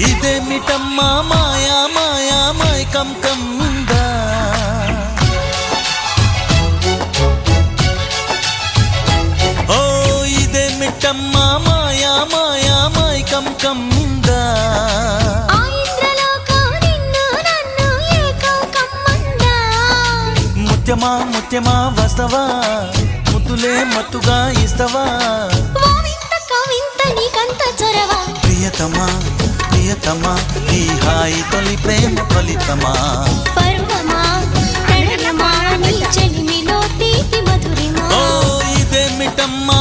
ఇదేమిటమ్మా మాయా మాయా మైకం కమ్మిందా ఓ ఇదేమిటమ్మా మాయా మాయా మైకం కమ్మిందా? ముత్యమా ముత్యమా వస్తవా? ముద్దులే మత్తుగా ఇస్తవా? ప్రియతమా ప్రియతమా ఈ హాయి తొలి ప్రేమ ఫలితమా? పర్వమా? ప్రణయమా నీ చెలిమిలో తీపి మధురిమా? ఓ ఇదేమిటమ్మా?